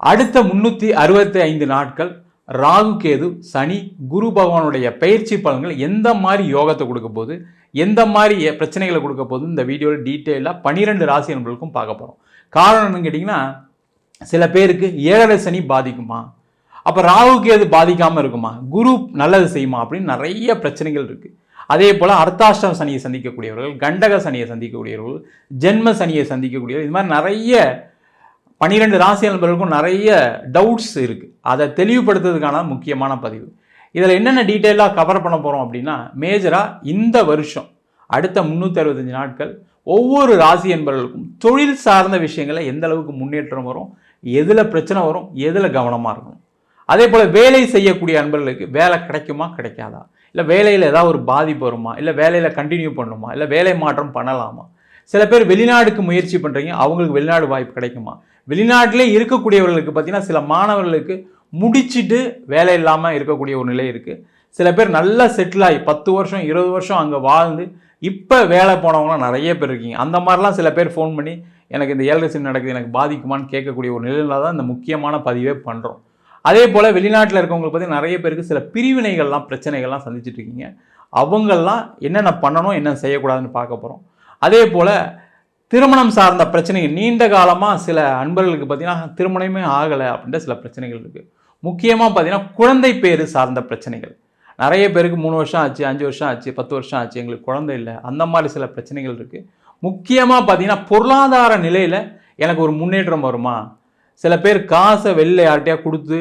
அடுத்த முன்னூற்றி அறுபத்தி ஐந்து நாட்கள் ராகு கேது சனி குரு பகவானுடைய பயிற்சி பலன்கள் எந்த மாதிரி யோகத்தை கொடுக்க போது எந்த மாதிரி பிரச்சனைகளை கொடுக்க போது இந்த வீடியோவில் டீட்டெயிலாக பன்னிரெண்டு ராசி நண்பர்களுக்கும் பார்க்க போகிறோம் காரணம் என்னன்னு கேட்டிங்கன்னா சில பேருக்கு ஏழரை சனி பாதிக்குமா? அப்போ ராகுக்கு எது பாதிக்காமல் இருக்குமா? குரு நல்லது செய்யுமா? அப்படின்னு நிறைய பிரச்சனைகள் இருக்குது அதே போல் அர்த்தாஷ்டம சனியை சந்திக்கக்கூடியவர்கள் கண்டக சனியை சந்திக்கக்கூடியவர்கள் ஜென்ம சனியை சந்திக்கக்கூடியவர்கள் இது மாதிரி நிறைய பன்னிரெண்டு ராசி நண்பர்களுக்கும் நிறைய டவுட்ஸ் இருக்குது அதை தெளிவுபடுத்துறதுக்கான முக்கியமான பதிவு. இதில் என்னென்ன டீட்டெயிலாக கவர் பண்ண போகிறோம் அப்படின்னா மேஜராக இந்த வருஷம் அடுத்த முந்நூற்றி அறுபத்தஞ்சு நாட்கள் ஒவ்வொரு ராசி என்பவர்களுக்கும் தொழில் சார்ந்த விஷயங்களை எந்த அளவுக்கு முன்னேற்றம் வரும் எதில் பிரச்சனை வரும் எதில் கவனமாக இருக்கணும். அதே போல் வேலை செய்யக்கூடிய அன்பர்களுக்கு வேலை கிடைக்குமா கிடைக்காதா? இல்லை வேலையில் ஏதாவது ஒரு பாதிப்பு வருமா? இல்லை வேலையில் கண்டினியூ பண்ணணுமா? இல்லை வேலை மாற்றம் பண்ணலாமா? சில பேர் வெளிநாடுக்கு முயற்சி பண்ணுறீங்க அவங்களுக்கு வெளிநாடு வாய்ப்பு கிடைக்குமா? வெளிநாட்டிலே இருக்கக்கூடியவர்களுக்கு பார்த்தீங்கன்னா சில மாணவர்களுக்கு முடிச்சுட்டு வேலை இல்லாமல் இருக்கக்கூடிய ஒரு நிலை இருக்குது சில பேர் நல்லா செட்டில் ஆகி பத்து வருஷம் இருபது வருஷம் அங்கே வாழ்ந்து இப்போ வேலை போனவங்களாம் நிறைய பேர் இருக்கீங்க. அந்த மாதிரிலாம் சில பேர் ஃபோன் பண்ணி எனக்கு இந்த ஏழரசி நடக்குது எனக்கு பாதிக்குமான்னு கேட்கக்கூடிய ஒரு நிலையில் தான் இந்த முக்கியமான பதிவே பண்ணுறோம் அதே போல் வெளிநாட்டில் இருக்கவங்களை பற்றி நிறைய பேருக்கு சில பிரிவினைகள்லாம் பிரச்சனைகள்லாம் சந்திச்சுட்டு இருக்கீங்க. அவங்கெல்லாம் என்னென்ன பண்ணணும் என்ன செய்யக்கூடாதுன்னு பார்க்க போகிறோம் அதே போல் திருமணம் சார்ந்த பிரச்சனைகள் நீண்ட காலமாக சில அன்பர்களுக்கு பார்த்தீங்கன்னா திருமணமே ஆகலை அப்படின்ற சில பிரச்சனைகள் இருக்குது முக்கியமாக பார்த்தீங்கன்னா குழந்தை பேர் சார்ந்த பிரச்சனைகள். நிறைய பேருக்கு மூணு வருஷம் ஆச்சு அஞ்சு வருஷம் ஆச்சு பத்து வருஷம் ஆச்சு எங்களுக்கு குழந்தை இல்லை. அந்த மாதிரி சில பிரச்சனைகள் இருக்குது முக்கியமாக பார்த்தீங்கன்னா பொருளாதார நிலையில் எனக்கு ஒரு முன்னேற்றம் வருமா? சில பேர் காசை வெளில யார்கிட்டயா கொடுத்து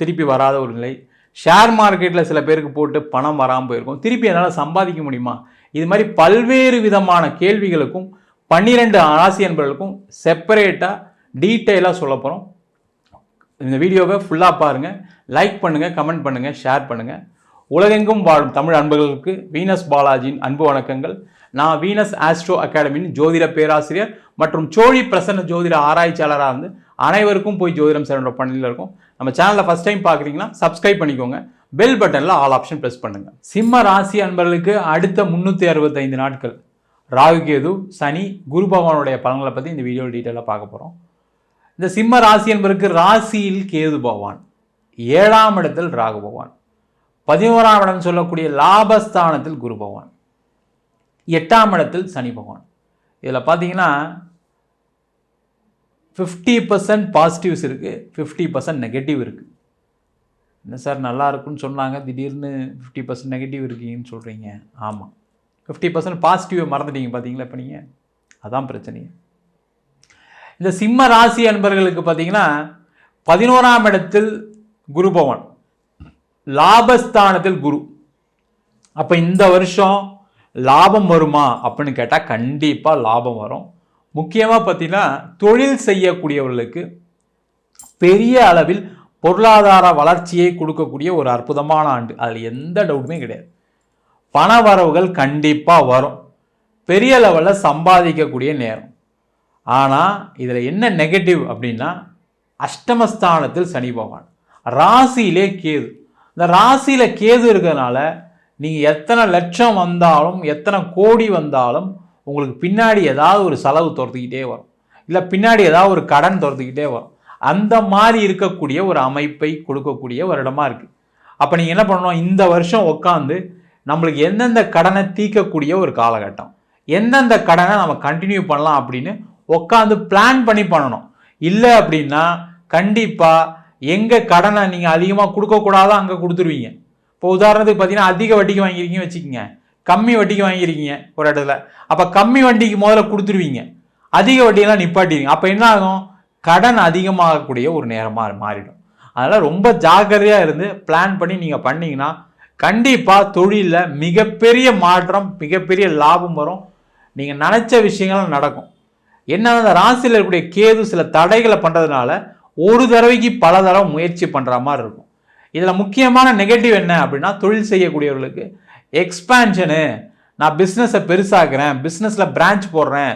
திருப்பி வராத ஒரு நிலை. ஷேர் மார்க்கெட்டில் சில பேருக்கு போட்டு பணம் வராமல் போயிருக்கும். திருப்பி என்னால் சம்பாதிக்க முடியுமா? இது மாதிரி பல்வேறு விதமான கேள்விகளுக்கும் பன்னிரெண்டு ராசி என்பவர்களுக்கும் செப்பரேட்டாக டீட்டெயிலாக சொல்ல போகிறோம் இந்த வீடியோவை ஃபுல்லாக பாருங்கள் லைக் பண்ணுங்கள் கமெண்ட் பண்ணுங்கள் ஷேர் பண்ணுங்கள் உலகெங்கும் வாழும் தமிழ் அன்பர்களுக்கு வீனஸ் பாலாஜியின் அன்பு வணக்கங்கள். நான் வீனஸ் ஆஸ்ட்ரோ அகாடமியின் ஜோதிட பேராசிரியர் மற்றும் சோழி பிரசன்ன ஜோதிட ஆராய்ச்சியாளராக இருந்து அனைவருக்கும் போய் ஜோதிடம் சென்ற பணியில் இருக்கும். நம்ம சேனலில் ஃபஸ்ட் டைம் பார்க்குறீங்கன்னா சப்ஸ்கிரைப் பண்ணிக்கோங்க. பெல் பட்டனில் ஆல் ஆப்ஷன் ப்ரெஸ் பண்ணுங்கள் சிம்ம ராசி அன்பர்களுக்கு அடுத்த முந்நூற்றி அறுபத்தைந்து நாட்கள். ராகு கேது சனி குரு பகவானுடைய பலன்களை பற்றி இந்த வீடியோ டீட்டெயிலாக பார்க்க போகிறோம் இந்த சிம்ம ராசி என்பதற்கு ராசியில் கேது பகவான் ஏழாம் இடத்தில் ராகு பகவான் பதினோராம் இடம் சொல்லக்கூடிய லாபஸ்தானத்தில் குரு பகவான் எட்டாம் இடத்தில் சனி பகவான். இதில் பார்த்தீங்கன்னா ஃபிஃப்டி பர்சன்ட் பாசிட்டிவ்ஸ் இருக்குது ஃபிஃப்டி பர்சன்ட் நெகட்டிவ் இருக்குது என்ன சார் நல்லா இருக்குன்னு சொன்னாங்க திடீர்னு ஃபிஃப்டி பர்சன்ட் நெகட்டிவ் இருக்கீங்கன்னு சொல்கிறீங்க ஆமாம் ஃபிஃப்டி பர்சன்ட் பாசிட்டிவை மறந்துட்டீங்க பார்த்தீங்களா இப்போ நீங்கள் அதான் பிரச்சனையே. இந்த சிம்ம ராசி அன்பர்களுக்கு பார்த்தீங்கன்னா பதினோராம் இடத்தில் குரு பவன் லாபஸ்தானத்தில் குரு. அப்போ இந்த வருஷம் லாபம் வருமா அப்படின்னு கேட்டால் கண்டிப்பாக லாபம் வரும். முக்கியமாக பார்த்தீங்கன்னா தொழில் செய்யக்கூடியவர்களுக்கு பெரிய அளவில் பொருளாதார வளர்ச்சியை கொடுக்கக்கூடிய ஒரு அற்புதமான ஆண்டு. அதில் எந்த டவுட்டுமே கிடையாது. பண வரவுகள் கண்டிப்பாக வரும். பெரிய லெவலில் சம்பாதிக்கக்கூடிய நேரம். ஆனால் இதில் என்ன நெகட்டிவ் அப்படின்னா அஷ்டமஸ்தானத்தில் சனி பகவான். ராசியிலே கேது. இந்த ராசியில் கேது இருக்கிறதுனால நீங்கள் எத்தனை லட்சம் வந்தாலும் எத்தனை கோடி வந்தாலும் உங்களுக்கு பின்னாடி ஏதாவது ஒரு செலவு துரத்துக்கிட்டே வரும். இல்லை பின்னாடி ஏதாவது ஒரு கடன் துரத்துக்கிட்டே வரும். அந்த மாதிரி இருக்கக்கூடிய ஒரு அமைப்பை கொடுக்கக்கூடிய ஒரு இடமா இருக்குது அப்போ நீங்கள் என்ன பண்ணணும்? இந்த வருஷம் உட்காந்து நம்மளுக்கு எந்தெந்த கடனை தீர்க்கக்கூடிய ஒரு காலகட்டம். எந்தெந்த கடனை நம்ம கண்டினியூ பண்ணலாம் அப்படின்னு உட்காந்து பிளான் பண்ணி பண்ணணும். இல்லை அப்படின்னா கண்டிப்பாக எங்கே கடனை நீங்கள் அதிகமாக கொடுக்கக்கூடாதோ அங்கே கொடுத்துருவீங்க. இப்போ உதாரணத்துக்கு பார்த்தீங்கன்னா அதிக வட்டிக்கு வாங்கியிருக்கீங்க வச்சுக்கோங்க. கம்மி வட்டிக்கு வாங்கியிருக்கீங்க ஒரு இடத்துல. அப்போ கம்மி வட்டிக்கு முதல்ல கொடுத்துருவீங்க. அதிக வட்டியெல்லாம் நிப்பாட்டிடுங்க அப்போ என்ன ஆகும்? கடன் அதிகமாகக்கூடிய ஒரு நேரமாக மாறிடும். அதனால் ரொம்ப ஜாக்கிரதையாக இருந்து பிளான் பண்ணி நீங்கள் பண்ணிங்கன்னா கண்டிப்பாக தொழிலில் மிகப்பெரிய மாற்றம் மிகப்பெரிய லாபம் வரும். நீங்கள் நினச்ச விஷயங்கள் நடக்கும். என்ன அந்த ராசியில் இருக்கக்கூடிய கேது சில தடைகளை பண்ணுறதுனால ஒரு தடவைக்கு பல தடவை முயற்சி பண்ணுற மாதிரி இருக்கும். இதில் முக்கியமான நெகட்டிவ் என்ன அப்படின்னா தொழில் செய்யக்கூடியவர்களுக்கு எக்ஸ்பேன்ஷனு நான் பிஸ்னஸை பெருசாக்குறேன் பிஸ்னஸில் பிரான்ச் போடுறேன்.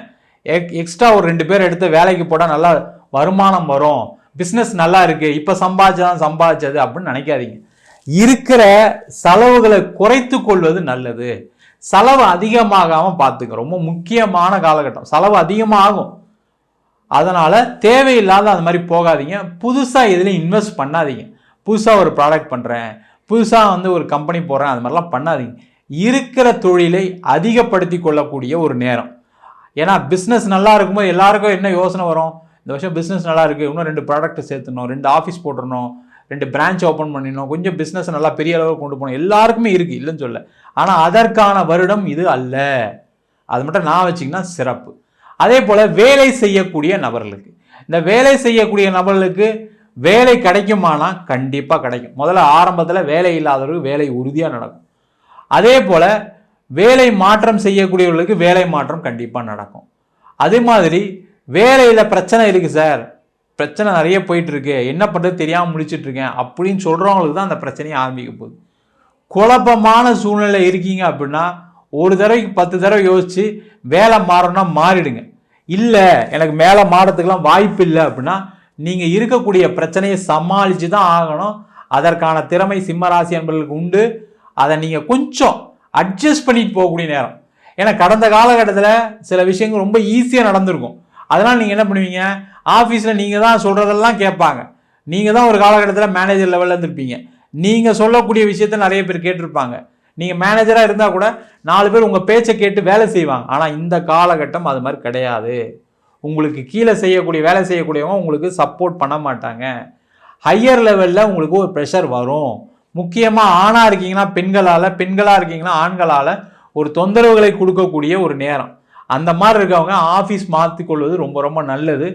எக் எக்ஸ்ட்ரா ஒரு ரெண்டு பேர் எடுத்து வேலைக்கு போட்டால் நல்லா வருமானம் வரும். பிஸ்னஸ் நல்லா இருக்குது இப்போ சம்பாதிச்சதான் சம்பாதிச்சது அப்படின்னு நினைக்காதீங்க. இருக்கிற செலவுகளை குறைத்து கொள்வது நல்லது. செலவு அதிகமாகாமல் பார்த்துங்க. ரொம்ப முக்கியமான காலகட்டம். செலவு அதிகமாகும். அதனால் தேவையில்லாத அந்த மாதிரி போகாதீங்க. புதுசாக எதுலையும் இன்வெஸ்ட் பண்ணாதீங்க. புதுசாக ஒரு ப்ராடக்ட் பண்ணுறேன் புதுசாக வந்து ஒரு கம்பெனி போடுறேன் அது மாதிரிலாம் பண்ணாதீங்க. இருக்கிற தொழிலை அதிகப்படுத்தி கொள்ளக்கூடிய ஒரு நேரம். ஏன்னா பிஸ்னஸ் நல்லா இருக்கும்போது எல்லாருக்கும் என்ன யோசனை வரும்? இந்த வருஷம் பிஸ்னஸ் நல்லா இருக்குது இன்னும் ரெண்டு ப்ராடக்ட் சேர்த்துணும் ரெண்டு ஆஃபீஸ் போட்டுறணும் ரெண்டு பிரான்ச் ஓப்பன் பண்ணிடணும். கொஞ்சம் பிஸ்னஸ் நல்லா பெரிய அளவில் கொண்டு போகணும். எல்லாருக்குமே இருக்குது இல்லைன்னு சொல்ல ஆனால் அதற்கான வருடம் இது அல்ல. அது மட்டும் நான் வச்சிங்கன்னா சிறப்பு. அதே போல் வேலை செய்யக்கூடிய நபர்களுக்கு. இந்த வேலை செய்யக்கூடிய நபர்களுக்கு வேலை கிடைக்குமானா கண்டிப்பாக கிடைக்கும். முதல்ல ஆரம்பத்தில் வேலை இல்லாதவர்களுக்கு வேலை உறுதியாக நடக்கும். அதே போல் வேலை மாற்றம் செய்யக்கூடியவர்களுக்கு வேலை மாற்றம் கண்டிப்பாக நடக்கும். அதே மாதிரி வேலையில் பிரச்சனை இருக்குது சார். பிரச்சனை நிறைய போயிட்டு இருக்கு என்ன பண்ணுறது தெரியாமல் முடிச்சிட்டு இருக்கேன் அப்படின்னு சொல்கிறவங்களுக்கு தான் அந்த பிரச்சனையை ஆரம்பிக்க போகுது. குழப்பமான சூழ்நிலை இருக்கீங்க அப்படின்னா ஒரு தடவைக்கு பத்து தடவை யோசிச்சு வேலை மாறணும்னா மாறிடுங்க. இல்லை எனக்கு மேலே மாறத்துக்கெலாம் வாய்ப்பு இல்லை அப்படின்னா நீங்கள் இருக்கக்கூடிய பிரச்சனையை சமாளித்து தான் ஆகணும். அதற்கான திறமை சிம்மராசி என்பவர்களுக்கு உண்டு. அதை நீங்கள் கொஞ்சம் அட்ஜஸ்ட் பண்ணிட்டு போகக்கூடிய நேரம். ஏன்னா கடந்த காலகட்டத்தில் சில விஷயங்கள் ரொம்ப ஈஸியாக நடந்திருக்கும். அதனால் நீங்கள் என்ன பண்ணுவீங்க? ஆஃபீஸில் நீங்கள் தான் சொல்கிறதெல்லாம் கேட்பாங்க. நீங்கள் தான் ஒரு காலகட்டத்தில் மேனேஜர் லெவலில் இருந்திருப்பீங்க. நீங்கள் சொல்லக்கூடிய விஷயத்த நிறைய பேர் கேட்டிருப்பாங்க. நீங்கள் மேனேஜராக இருந்தால் கூட நாலு பேர் உங்கள் பேச்சை கேட்டு வேலை செய்வாங்க. ஆனால் இந்த காலகட்டம் அது மாதிரி கிடையாது. உங்களுக்கு கீழே செய்யக்கூடிய வேலை செய்யக்கூடியவங்க உங்களுக்கு சப்போர்ட் பண்ண மாட்டாங்க. ஹையர் லெவலில் உங்களுக்கு ஒரு ப்ரெஷர் வரும். முக்கியமாக ஆணாக இருக்கீங்கன்னா பெண்களால் பெண்களாக இருக்கீங்கன்னா ஆண்களால் ஒரு தொந்தரவுகளை கொடுக்கக்கூடிய ஒரு நேரம். அந்த மாதிரி இருக்கவங்க ஆஃபீஸ் மாற்றிக்கொள்வது ரொம்ப ரொம்ப நல்லது.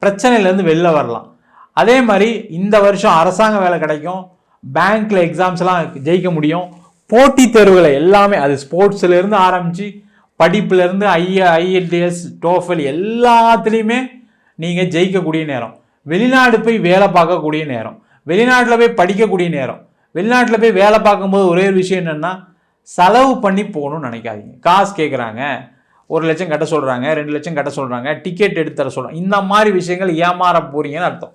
பிரச்சனையிலேருந்து வெளில வரலாம். அதே மாதிரி இந்த வருஷம் அரசாங்க வேலை கிடைக்கும். பேங்க்கில் எக்ஸாம்ஸ்லாம் ஜெயிக்க முடியும். போட்டித் தேர்வுகளை எல்லாமே அது ஸ்போர்ட்ஸ்லேருந்து ஆரம்பித்து படிப்புலேருந்து ஐஏ ஐஎல்டிஎஸ் டோஃபல் எல்லாத்துலேயுமே நீங்கள் ஜெயிக்கக்கூடிய நேரம். வெளிநாடு போய் வேலை பார்க்கக்கூடிய நேரம். வெளிநாட்டில் போய் படிக்கக்கூடிய நேரம். வெளிநாட்டில் போய் வேலை பார்க்கும்போது ஒரே ஒரு விஷயம் என்னென்னா செலவு பண்ணி போகணும்னு நினைக்காதீங்க. காசு கேட்குறாங்க ஒரு லட்சம் கட்ட சொல்கிறாங்க ரெண்டு லட்சம் கட்ட சொல்கிறாங்க டிக்கெட் எடுத்து தர சொல்கிறாங்க இந்த மாதிரி விஷயங்கள் ஏமாற போகிறீங்கன்னு அர்த்தம்.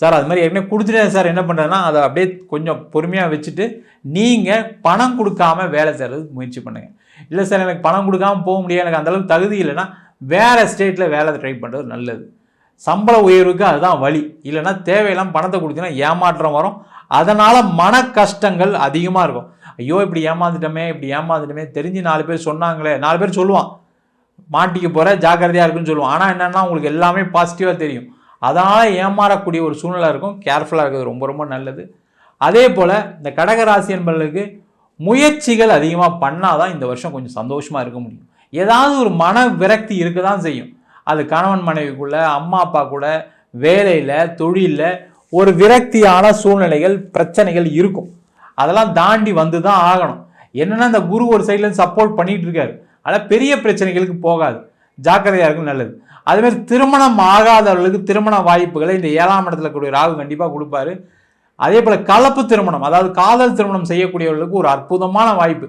சார் அது மாதிரி ஏற்கனவே கொடுத்துட்டேன் சார். என்ன பண்ணுறதுன்னா அதை அப்படியே கொஞ்சம் பொறுமையாக வச்சுட்டு நீங்கள் பணம் கொடுக்காம வேலை செய்கிறது முயற்சி பண்ணுங்கள் இல்லை சார் எனக்கு பணம் கொடுக்காம போக முடியாது. எனக்கு அந்தளவுக்கு தகுதி இல்லைன்னா வேறு ஸ்டேட்டில் வேலை ட்ரை பண்ணுறது நல்லது. சம்பள உயர்வுக்கு அதுதான் வழி. இல்லைன்னா தேவையில்லாமல் பணத்தை கொடுத்தீங்கன்னா ஏமாற்றம் வரும். அதனால் மன கஷ்டங்கள் அதிகமாக இருக்கும். ஐயோ இப்படி ஏமாந்துட்டோமே இப்படி ஏமாந்துட்டோமே தெரிஞ்சு நாலு பேர் சொன்னாங்களே நாலு பேர் சொல்லுவான். மாட்டிக்க போகிற ஜாக்கிரதையாக இருக்குன்னு சொல்லுவோம். ஆனால் என்னென்னா உங்களுக்கு எல்லாமே பாசிட்டிவாக தெரியும். அதனால் ஏமாறக்கூடிய ஒரு சூழ்நிலை இருக்கும். கேர்ஃபுல்லாக இருக்கிறது ரொம்ப ரொம்ப நல்லது. அதே போல் இந்த கடகராசி என்பவர்களுக்கு முயற்சிகள் அதிகமாக பண்ணால் தான் இந்த வருஷம் கொஞ்சம் சந்தோஷமாக இருக்க முடியும். ஏதாவது ஒரு மன விரக்தி இருக்க தான் செய்யும். அது கணவன் மனைவிக்குள்ளே அம்மா அப்பா கூட வேலையில் தொழிலில் ஒரு விரக்தியான சூழ்நிலைகள் பிரச்சனைகள் இருக்கும். அதெல்லாம் தாண்டி வந்து தான் ஆகணும். என்னென்னா இந்த குரு ஒரு சைட்லேருந்து சப்போர்ட் பண்ணிகிட்டு இருக்காரு. அதனால் பெரிய பிரச்சனைகளுக்கு போகாது. ஜாக்கிரதையாக இருக்கும் நல்லது. அதுமாரி திருமணம் ஆகாதவர்களுக்கு திருமண வாய்ப்புகளை இந்த ஏழாம் இடத்துல கூடிய ராகு கண்டிப்பாக கொடுப்பாரு. அதே போல் கலப்பு திருமணம் அதாவது காதல் திருமணம் செய்யக்கூடியவர்களுக்கு ஒரு அற்புதமான வாய்ப்பு.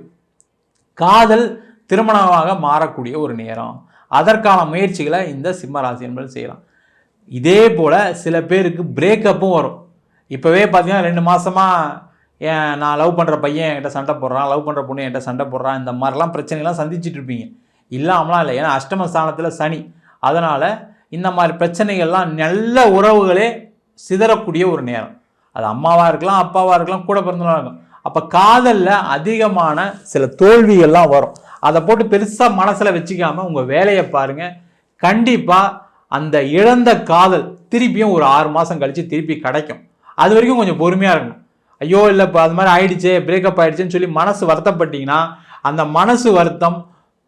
காதல் திருமணமாக மாறக்கூடிய ஒரு நேரம். அதற்கான முயற்சிகளை இந்த சிம்மராசி என்பது செய்யலாம். இதே போல் சில பேருக்கு பிரேக்கப்பும் வரும். இப்போவே பார்த்தீங்கன்னா ரெண்டு மாதமாக ஏன் நான் லவ் பண்ணுற பையன் என்கிட்ட சண்டை போடுறான் லவ் பண்ணுற பொண்ணு என்கிட்ட சண்டை போடுறான் இந்த மாதிரிலாம் பிரச்சனைலாம் சந்திச்சுட்டு இருப்பீங்க. இல்லாமலாம் இல்லை. ஏன்னா அஷ்டம ஸ்தானத்தில் சனி. அதனால் இந்த மாதிரி பிரச்சனைகள்லாம் நல்ல உறவுகளே சிதறக்கூடிய ஒரு நேரம். அது அம்மாவாக இருக்கலாம் அப்பாவாக இருக்கலாம் கூட பிறந்தவங்களாக இருக்கும் அப்போ காதலில் அதிகமான சில தோல்விகள்லாம் வரும். அதை போட்டு பெருசாக மனசில் வச்சுக்காமல் உங்கள் வேலையை பாருங்கள் கண்டிப்பாக அந்த இழந்த காதல் திருப்பியும் ஒரு ஆறு மாதம் கழித்து திருப்பி கிடைக்கும். அது வரைக்கும் கொஞ்சம் பொறுமையாக இருக்கணும். ஐயோ இல்லை இப்போ அது மாதிரி ஆயிடுச்சே பிரேக்கப் ஆயிடுச்சுன்னு சொல்லி மனசு வருத்தப்பட்டீங்கன்னா அந்த மனசு வருத்தம்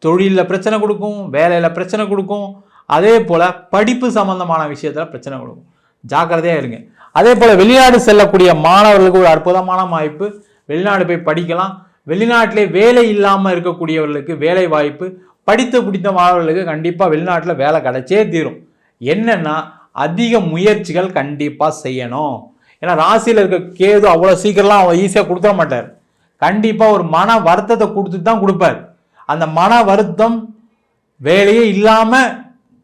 தொழிலில் பிரச்சனை கொடுக்கும் வேலையில் பிரச்சனை கொடுக்கும் அதே போல் படிப்பு சம்பந்தமான விஷயத்தில் பிரச்சனை கொடுக்கும். ஜாக்கிரதையாக இருங்க. அதே போல் வெளிநாடு செல்லக்கூடிய மாணவர்களுக்கு ஒரு அற்புதமான வாய்ப்பு. வெளிநாடு போய் படிக்கலாம். வெளிநாட்டிலே வேலை இல்லாமல் இருக்கக்கூடியவர்களுக்கு வேலை வாய்ப்பு. படித்து பிடித்த மாணவர்களுக்கு கண்டிப்பாக வெளிநாட்டில் வேலை கிடைச்சே தீரும். என்னென்னா அதிக முயற்சிகள் கண்டிப்பாக செய்யணும். ஏன்னா ராசியில் இருக்க கேது அவ்வளோ சீக்கிரம்லாம் அவன் ஈஸியாக கொடுத்துட மாட்டார். கண்டிப்பாக ஒரு மன வருத்தத்தை கொடுத்துட்டு தான் கொடுப்பார். அந்த மன வருத்தம் வேலையே இல்லாமல்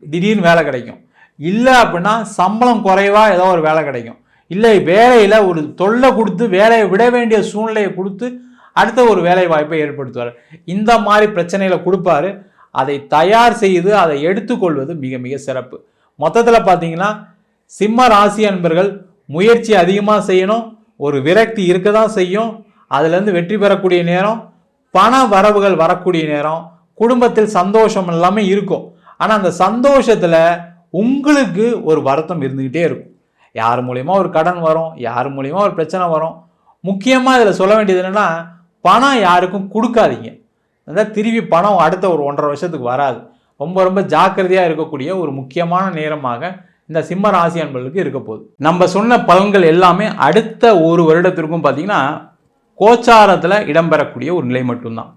திடீர்னு வேலை கிடைக்கும். இல்லை அப்படின்னா சம்பளம் குறைவாக ஏதோ ஒரு வேலை கிடைக்கும். இல்லை வேலையில் ஒரு தொல்லை கொடுத்து வேலையை விட வேண்டிய சூழ்நிலையை கொடுத்து அடுத்த ஒரு வேலை வாய்ப்பை ஏற்படுத்துவார். இந்த மாதிரி பிரச்சனைகளை கொடுப்பாரு. அதை தயார் செய்து அதை எடுத்துக்கொள்வது மிக மிக சிறப்பு. மொத்தத்தில் பார்த்தீங்கன்னா சிம்ம ராசி அன்பர்கள் முயற்சி அதிகமாக செய்யணும் ஒரு விரக்தி இருக்க தான் செய்யும் அதுலேருந்து வெற்றி பெறக்கூடிய நேரம் பண வரவுகள் வரக்கூடிய நேரம் குடும்பத்தில் சந்தோஷம் எல்லாமே இருக்கும். ஆனால் அந்த சந்தோஷத்தில் உங்களுக்கு ஒரு வருத்தம் இருந்துக்கிட்டே இருக்கும். யார் மூலியமாக ஒரு கடன் வரும் யார் மூலியமா ஒரு பிரச்சனை வரும். முக்கியமாக இதில் சொல்ல வேண்டியது என்னென்னா பணம் யாருக்கும் கொடுக்காதீங்க. அதான் திரும்பி பணம் அடுத்த ஒரு ஒன்றரை வருஷத்துக்கு வராது. ரொம்ப ரொம்ப ஜாக்கிரதையாக இருக்கக்கூடிய ஒரு முக்கியமான நேரமாக இந்த சிம்ம ராசி அன்பர்களுக்கு இருக்க போகுது. நம்ம சொன்ன பலன்கள் எல்லாமே அடுத்த ஒரு வருடத்திற்கும் பார்த்தீங்கன்னா கோச்சாரத்தில் இடம்பெறக்கூடிய ஒரு நிலை மட்டும்தான்.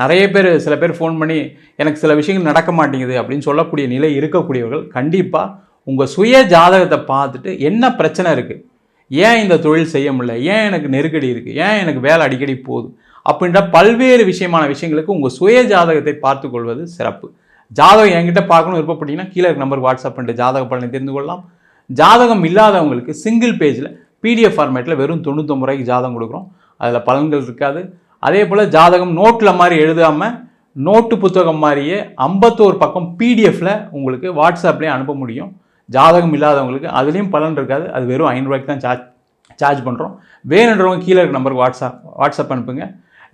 நிறைய பேர் சில பேர் ஃபோன் பண்ணி எனக்கு சில விஷயங்கள் நடக்க மாட்டேங்குது அப்படின்னு சொல்லக்கூடிய நிலை இருக்கக்கூடியவர்கள் கண்டிப்பாக உங்கள் சுய ஜாதகத்தை பார்த்துட்டு என்ன பிரச்சனை இருக்குது ஏன் இந்த தொழில் செய்ய முடியல? ஏன் எனக்கு நெருக்கடி இருக்குது ஏன் எனக்கு வேலை அடிக்கடி போகுது? அப்படின்ற பல்வேறு விஷயமான விஷயங்களுக்கு உங்கள் சுய ஜாதகத்தை பார்த்து கொள்வது சிறப்பு. ஜாதகம் என்கிட்ட பார்க்கணும் விருப்பப்பட்டீங்கன்னா கீழே இருக்க நம்பருக்கு வாட்ஸ்அப் பண்ணிட்டு ஜாதக பலனை தெரிந்து கொள்ளலாம். ஜாதகம் இல்லாதவங்களுக்கு சிங்கிள் பேஜில் பிடிஎஃப் ஃபார்மேட்டில் வெறும் தொண்ணூத்தொம்பது ரூபாய்க்கு ஜாதகம் கொடுக்குறோம். அதில் பலன்கள் இருக்காது. அதே போல் ஜாதகம் நோட்டில் மாதிரி எழுதாமல் நோட்டு புத்தகம் மாதிரியே ஐம்பத்தோரு பக்கம் பிடிஎஃப்பில் உங்களுக்கு வாட்ஸ்அப்லேயே அனுப்ப முடியும். ஜாதகம் இல்லாதவங்களுக்கு அதுலேயும் பலன் இருக்காது. அது வெறும் ஐநூறுரூவாய்க்கு தான் சார்ஜ் சார்ஜ் பண்ணுறோம் வேணுன்றவங்க கீழே இருக்க நம்பருக்கு வாட்ஸ்அப் வாட்ஸ்அப் அனுப்புங்க.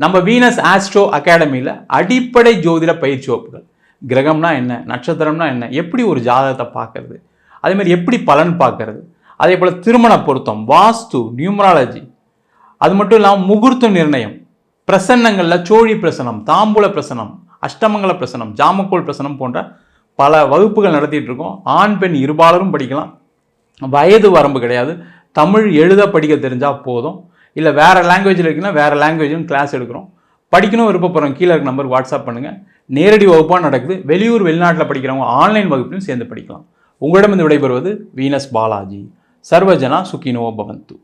நம்ம வீனஸ் ஆஸ்ட்ரோ அகாடமியில் அடிப்படை ஜோதிட பயிற்சி வகுப்புகள். கிரகம்னா என்ன? நட்சத்திரம்னா என்ன? எப்படி ஒரு ஜாதகத்தை பார்க்கறது? அதேமாதிரி எப்படி பலன் பார்க்கறது? அதே போல் திருமண பொருத்தம் வாஸ்து நியூமராலஜி. அது மட்டும் இல்லாமல் முகூர்த்த நிர்ணயம். பிரசன்னங்களில் சோழி பிரசனம் தாம்பூல பிரசனம் அஷ்டமங்கல பிரசனம் ஜாமக்கோல் பிரசனம் போன்ற பல வகுப்புகள் நடத்திட்டு இருக்கோம் ஆண் பெண் இருபாலரும் படிக்கலாம். வயது வரம்பு கிடையாது. தமிழ் எழுத படிக்க தெரிஞ்சால் போதும். இல்லை வேறு லாங்குவேஜில் இருக்குன்னா வேறு லாங்குவேஜும் கிளாஸ் எடுக்கிறோம். படிக்கணும் விருப்பப்படுறோம். கீழே இருக்க நம்பர் வாட்ஸ்அப் பண்ணுங்கள் நேரடி வகுப்பாக நடக்குது. வெளியூர் வெளிநாட்டில் படிக்கிறவங்க ஆன்லைன் வகுப்பிலும் சேர்ந்து படிக்கலாம். உங்களிடம் இந்த விடைபெறுவது வீனஸ் பாலாஜி. சர்வஜனா சுகினோ பவந்து.